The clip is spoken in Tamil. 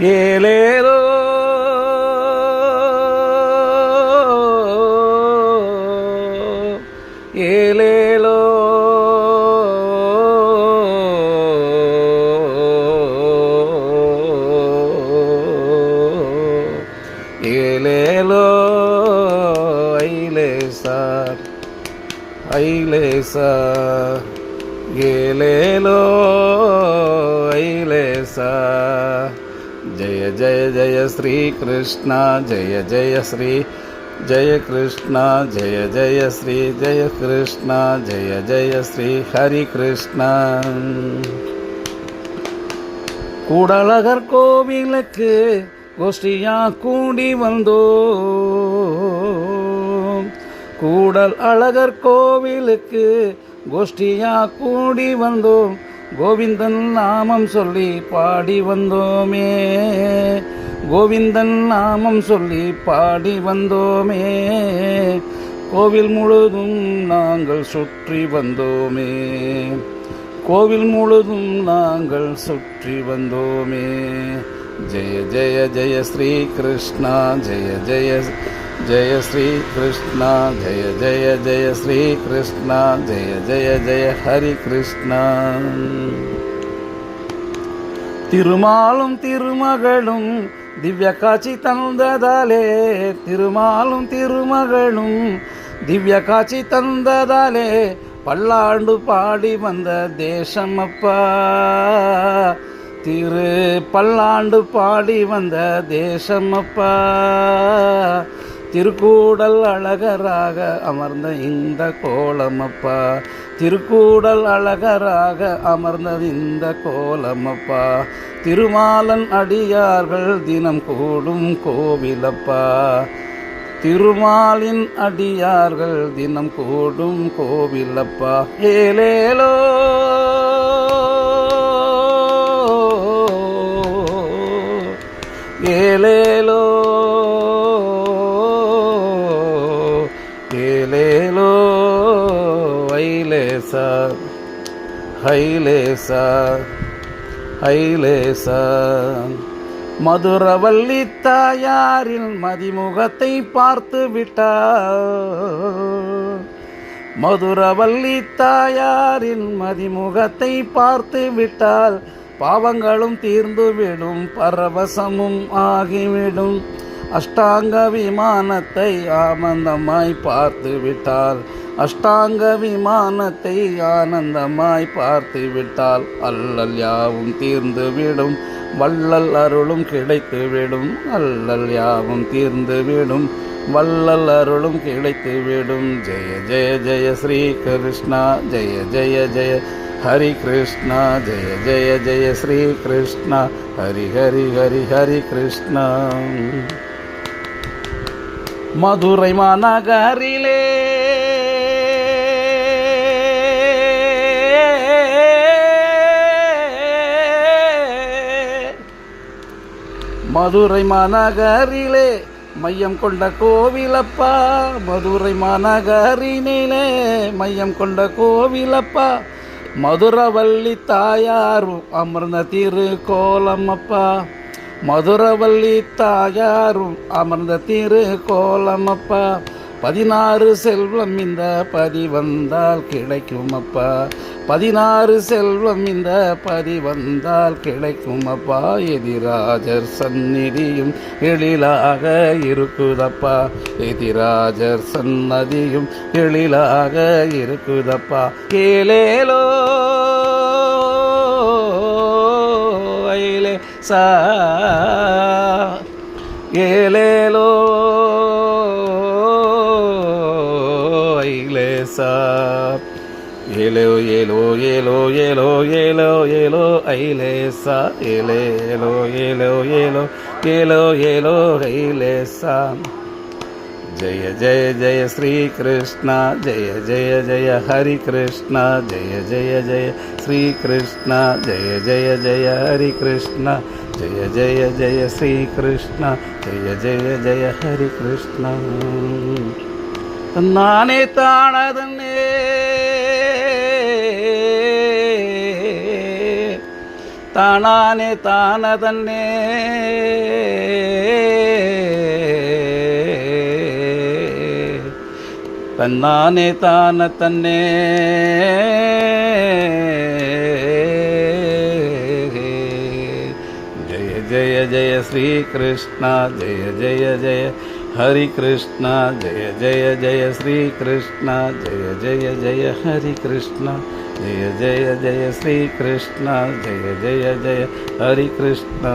ஏலேலோ ஏலேலோ ஏலேலோ ஐலேசா ஐலேசா ஏலேலோ ஐலேசా जय जय जय श्री कृष्ण जय जय श्री, जय कृष्ण, जय जय श्री, जय कृष्ण, जय जय श्री हरि कृष्ण। கூடலகர் கோவிலுக்கு கோஷ்டியா கூடி வந்தோம் கூடல் அழகர் கோவிலுக்கு கோஷ்டியா கூடி வந்தோம் கோவிந்தன் நாமம் சொல்லி பாடி வந்தோமே. கோவிந்தன் நாமம் சொல்லி பாடி வந்தோமே. கோவில் முழுதும் நாங்கள் சுற்றி வந்தோமே. கோவில் முழுதும் நாங்கள் சுற்றி வந்தோமே. ஜெய ஜெய ஜெய ஸ்ரீ கிருஷ்ணா ஜெய ஜெய ஜெய ஸ்ரீ கிருஷ்ணா ஜெய ஜெய ஜெய ஸ்ரீ கிருஷ்ணா ஜெய ஜெய ஜெய ஹரி கிருஷ்ணா திருமாலும் திருமகளும் திவ்ய காட்சி தந்ததாலே திருமாலும் திருமகளும் திவ்ய காட்சி தந்ததாலே பல்லாண்டு பாடி வந்த தேசம் அப்பா திரு பல்லாண்டு பாடி வந்த தேசம் அப்பா திருக்கூடல் அழகராக அமர்ந்த இந்த கோலமப்பா. திருக்கூடல் அழகராக அமர்ந்த இந்த கோலமப்பா. திருமாலன் அடியார்கள் தினம் கூடும் கோவிலப்பா. திருமாலின் அடியார்கள் தினம் கூடும் கோவிலப்பா. ஏலேலோ. ஏலே ஹைலேசா ஐலேசா மதுரவல்லி தாயாரின் மதிமுகத்தை பார்த்து விட்டார். மதுரவல்லி தாயாரின் மதிமுகத்தை பார்த்து விட்டால் பாவங்களும் தீர்ந்துவிடும் பரவசமும் ஆகிவிடும். அஷ்டாங்க விமானத்தை ஆனந்தமாய் பார்த்து விட்டால் அஷ்டாங்க விமானத்தை ஆனந்தமாய் பார்த்து விட்டால் அல்லல் யாவும் தீர்ந்து விடும் வள்ளல் அருளும் கிடைத்து விடும் அல்லல் யாவும் தீர்ந்து விடும் வள்ளல் அருளும் கிடைத்து விடும் ஜெய ஜெய ஜெய ஸ்ரீ கிருஷ்ணா ஜெய ஜெய ஜெய ஹரி கிருஷ்ணா ஜெய ஜெய ஜெய ஸ்ரீ கிருஷ்ணா ஹரி ஹரி ஹரி ஹரி கிருஷ்ணா. மதுரை மாநகரிலே மதுரை மாநகரிலே மையம் கொண்ட கோவிலப்பா. மதுரை மாநகரினிலே மையம் கொண்ட கோவிலப்பா. மதுரவல்லி தாயாரும் அமர்ந்த திரு கோலமப்பா மதுரவல்லி தாயாரும் அமர்ந்த திரு கோலமப்பா பதினாறு செல்வம் இந்த பதி வந்தால் கிடைக்கும் அப்பா பதினாறு செல்வம் இந்த பதி வந்தால் கிடைக்கும் அப்பா எதிராஜர் சந்நிதியும் எழிலாக இருக்குதப்பா. எதிராஜர் சன்னதியும் எழிலாக இருக்குதப்பா. ஏலேலோ ஐலே சா. ஏலேலோ ఏలో ఏలో ఏలో ఏలో ఏలో ఏలో ఐలేసా ఏలే ఏలో ఏలో ఏలో ఏలో ఏలో ఐలేసా జయ జయ జయ శ్రీకృష్ణ జయ జయ జయ హరి కృష్ణ జయ జయ జయ శ్రీకృష్ణ జయ జయ జయ హరి కృష్ణ జయ జయ జయ శ్రీకృష్ణ జయ జయ జయ హరి కృష్ణ నానే తాణదన్నే தானானே தான தன்னே தன்னானே தான தன்னே ஜெய ஜெய ஜெய ஸ்ரீ கிருஷ்ணா ஜெய ஜெய ஜெய ஹரி கிருஷ்ணா ஜெய ஜெய ஜெய ஸ்ரீ கிருஷ்ணா ஜெய ஜெய ஜெய ஹரி கிருஷ்ணா ஜெய ஜெய ஜெய ஸ்ரீ கிருஷ்ணா ஜெய ஜெய ஜெய ஹரி கிருஷ்ணா